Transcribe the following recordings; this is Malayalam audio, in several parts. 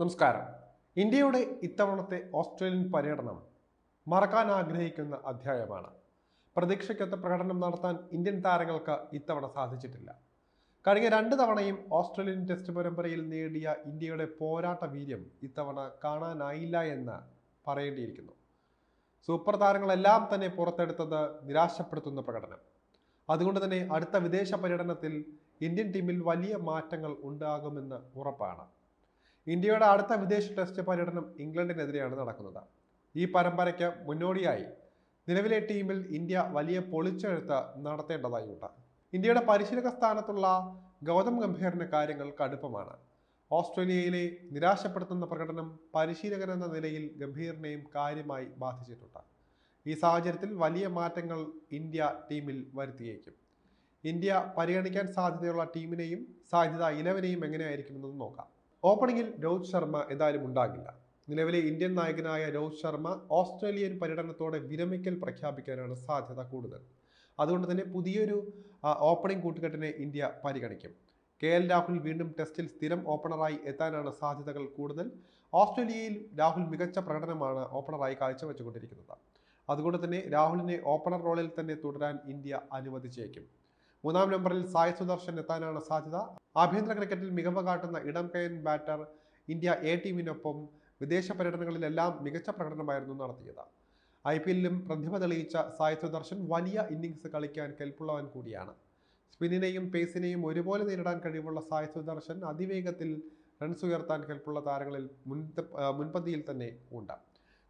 നമസ്കാരം. ഇന്ത്യയുടെ ഇത്തവണത്തെ ഓസ്ട്രേലിയൻ പര്യടനം മറക്കാൻ ആഗ്രഹിക്കുന്ന അധ്യായമാണ്. പ്രതീക്ഷയ്ക്കൊത്ത പ്രകടനം നടത്താൻ ഇന്ത്യൻ താരങ്ങൾക്ക് ഇത്തവണ സാധിച്ചിട്ടില്ല. കഴിഞ്ഞ രണ്ട് തവണയും ഓസ്ട്രേലിയൻ ടെസ്റ്റ് പരമ്പരയിൽ നേടിയ ഇന്ത്യയുടെ പോരാട്ട വീര്യം ഇത്തവണ കാണാനായില്ല എന്ന് പറയേണ്ടിയിരിക്കുന്നു. സൂപ്പർ താരങ്ങളെല്ലാം തന്നെ പുറത്തെടുത്തത് നിരാശപ്പെടുത്തുന്ന പ്രകടനം. അതുകൊണ്ട് തന്നെ അടുത്ത വിദേശ പര്യടനത്തിൽ ഇന്ത്യൻ ടീമിൽ വലിയ മാറ്റങ്ങൾ ഉണ്ടാകുമെന്ന് ഉറപ്പാണ്. ഇന്ത്യയുടെ അടുത്ത വിദേശ ടെസ്റ്റ് പര്യടനം ഇംഗ്ലണ്ടിനെതിരെയാണ് നടക്കുന്നത്. ഈ പരമ്പരയ്ക്ക് മുന്നോടിയായി നിലവിലെ ടീമിൽ ഇന്ത്യ വലിയ പൊളിച്ചെഴുത്ത് നടത്തേണ്ടതായുണ്ട് ഇന്ത്യയുടെ പരിശീലക സ്ഥാനത്തുള്ള ഗൗതം ഗംഭീറിന് കാര്യങ്ങൾ കടുപ്പമാണ്. ഓസ്ട്രേലിയയിലെ നിരാശപ്പെടുത്തുന്ന പ്രകടനം പരിശീലകൻ എന്ന നിലയിൽ ഗംഭീറിനെയും കാര്യമായി ബാധിച്ചിട്ടുണ്ട്. ഈ സാഹചര്യത്തിൽ വലിയ മാറ്റങ്ങൾ ഇന്ത്യ ടീമിൽ വരുത്തിയേക്കും. ഇന്ത്യ പരിഗണിക്കാൻ സാധ്യതയുള്ള ടീമിനെയും സാധ്യത ഇലവനെയും എങ്ങനെയായിരിക്കുമെന്നത് നോക്കാം. ഓപ്പണിംഗിൽ രോഹിത് ശർമ്മ എന്തായാലും ഉണ്ടാകില്ല. നിലവിലെ ഇന്ത്യൻ നായകനായ രോഹിത് ശർമ്മ ഓസ്ട്രേലിയൻ പര്യടനത്തോടെ വിരമിക്കൽ പ്രഖ്യാപിക്കാനാണ് സാധ്യത കൂടുതൽ. അതുകൊണ്ട് തന്നെ പുതിയൊരു ഓപ്പണിംഗ് കൂട്ടുകെട്ടിനെ ഇന്ത്യ പരിഗണിക്കും. കെ എൽ രാഹുൽ വീണ്ടും ടെസ്റ്റിൽ സ്ഥിരം ഓപ്പണറായി എത്താനാണ് സാധ്യതകൾ കൂടുതൽ. ഓസ്ട്രേലിയയിൽ രാഹുൽ മികച്ച പ്രകടനമാണ് ഓപ്പണറായി കാഴ്ചവെച്ചുകൊണ്ടിരിക്കുന്നത്. അതുകൊണ്ട് തന്നെ രാഹുലിനെ ഓപ്പണർ റോളിൽ തന്നെ തുടരാൻ ഇന്ത്യ അനുവദിച്ചേക്കും. മൂന്നാം നമ്പറിൽ സായ് സുദർശൻ എത്താനാണ് സാധ്യത. ആഭ്യന്തര ക്രിക്കറ്റിൽ മികവ് കാട്ടുന്ന ഇടം കയൻ ബാറ്റർ ഇന്ത്യ എ ടീമിനൊപ്പം വിദേശ പര്യടനങ്ങളിലെല്ലാം മികച്ച പ്രകടനമായിരുന്നു നടത്തിയത്. ഐ പി എല്ലിലും പ്രതിഭ തെളിയിച്ച സായ് സുദർശൻ വലിയ ഇന്നിങ്സ് കളിക്കാൻ കെൽപ്പുള്ളവൻ കൂടിയാണ്. സ്പിന്നിനെയും പേസിനെയും ഒരുപോലെ നേരിടാൻ കഴിവുള്ള സായ് സുദർശൻ അതിവേഗത്തിൽ റൺസ് ഉയർത്താൻ കെൽപ്പുള്ള താരങ്ങളിൽ മുൻ മുൻപന്തിയിൽ തന്നെ ഉണ്ട്.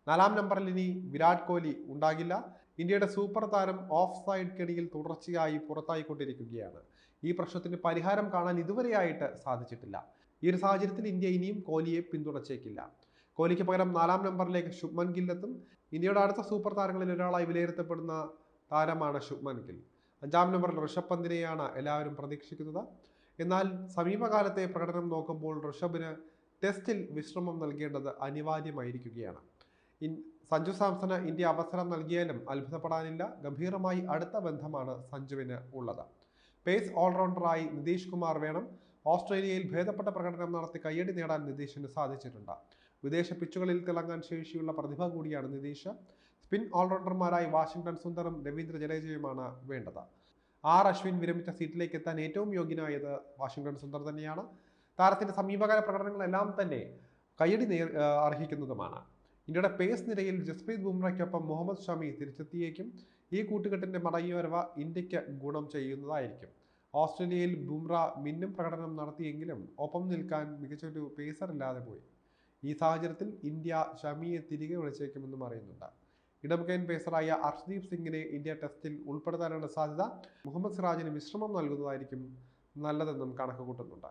നാലാം നമ്പറിൽ ഇനി വിരാട് കോഹ്ലി ഉണ്ടാകില്ല. ഇന്ത്യയുടെ സൂപ്പർ താരം ഓഫ് സൈഡ് കെണിയിൽ തുടർച്ചയായി പുറത്തായിക്കൊണ്ടിരിക്കുകയാണ്. ഈ പ്രശ്നത്തിന് പരിഹാരം കാണാൻ ഇതുവരെയായിട്ട് സാധിച്ചിട്ടില്ല. ഈ ഒരു സാഹചര്യത്തിൽ ഇന്ത്യ ഇനിയും കോഹ്ലിയെ പിന്തുണച്ചേക്കില്ല. കോഹ്ലിക്ക് പകരം നാലാം നമ്പറിലേക്ക് ശുഭ്മൻ ഗില്ലെത്തും ഇന്ത്യയുടെ അടുത്ത സൂപ്പർ താരങ്ങളിൽ ഒരാളായി വിലയിരുത്തപ്പെടുന്ന താരമാണ് ശുഭ്മൻ ഗിൽ. അഞ്ചാം നമ്പറിൽ ഋഷഭ് പന്തിനെയാണ് എല്ലാവരും പ്രതീക്ഷിക്കുന്നത്. എന്നാൽ സമീപകാലത്തെ പ്രകടനം നോക്കുമ്പോൾ ഋഷഭിന് ടെസ്റ്റിൽ വിശ്രമം നൽകേണ്ടത് അനിവാര്യമായിരിക്കുകയാണ്. സഞ്ജു സാംസണ് ഇന്ത്യ അവസരം നൽകിയാലും അത്ഭുതപ്പെടാനില്ല. ഗംഭീരമായി അടുത്ത ബന്ധമാണ് സഞ്ജുവിന് ഉള്ളത്. പേസ് ഓൾറൗണ്ടറായി നിതീഷ് കുമാർ വേണം. ഓസ്ട്രേലിയയിൽ ഭേദപ്പെട്ട പ്രകടനം നടത്തി കയ്യടി നേടാൻ നിതീഷിന് സാധിച്ചിട്ടുണ്ട്. വിദേശ പിച്ചുകളിൽ തിളങ്ങാൻ ശേഷിയുള്ള പ്രതിഭ കൂടിയാണ് നിതീഷ്. സ്പിൻ ഓൾറൗണ്ടർമാരായി വാഷിംഗ്ടൺ സുന്ദറും രവീന്ദ്ര ജഡേജയുമാണ് വേണ്ടത്. ആർ അശ്വിൻ വിരമിച്ച സീറ്റിലേക്ക് എത്താൻ ഏറ്റവും യോഗ്യനായത് വാഷിംഗ്ടൺ സുന്ദർ തന്നെയാണ്. താരത്തിന്റെ സമീപകാല പ്രകടനങ്ങളെല്ലാം തന്നെ കയ്യടി അർഹിക്കുന്നതുമാണ്. ഇന്ത്യയുടെ പേസ് നിരയിൽ ജസ്പ്രീത് ബുംറയ്ക്കൊപ്പം മുഹമ്മദ് ഷമി തിരിച്ചെത്തിയേക്കും. ഈ കൂട്ടുകെട്ടിന്റെ മടങ്ങിവരവ് ഇന്ത്യയ്ക്ക് ഗുണം ചെയ്യുന്നതായിരിക്കും. ഓസ്ട്രേലിയയിൽ ബുംറ മിന്നും പ്രകടനം നടത്തിയെങ്കിലും ഒപ്പം നിൽക്കാൻ മികച്ചൊരു പേസർ ഇല്ലാതെ പോയി. ഈ സാഹചര്യത്തിൽ ഇന്ത്യ ഷമിയെ തിരികെ വിളിച്ചേക്കുമെന്നും അറിയുന്നുണ്ട്. ഇടംകൈൻ പേസറായ അർഷ്ദീപ് സിംഗിനെ ഇന്ത്യ ടെസ്റ്റിൽ ഉൾപ്പെടുത്താനുള്ള സാധ്യത. മുഹമ്മദ് സിറാജിന് വിശ്രമം നൽകുന്നതായിരിക്കും നല്ലതെന്നും കണക്ക് കൂട്ടുന്നുണ്ട്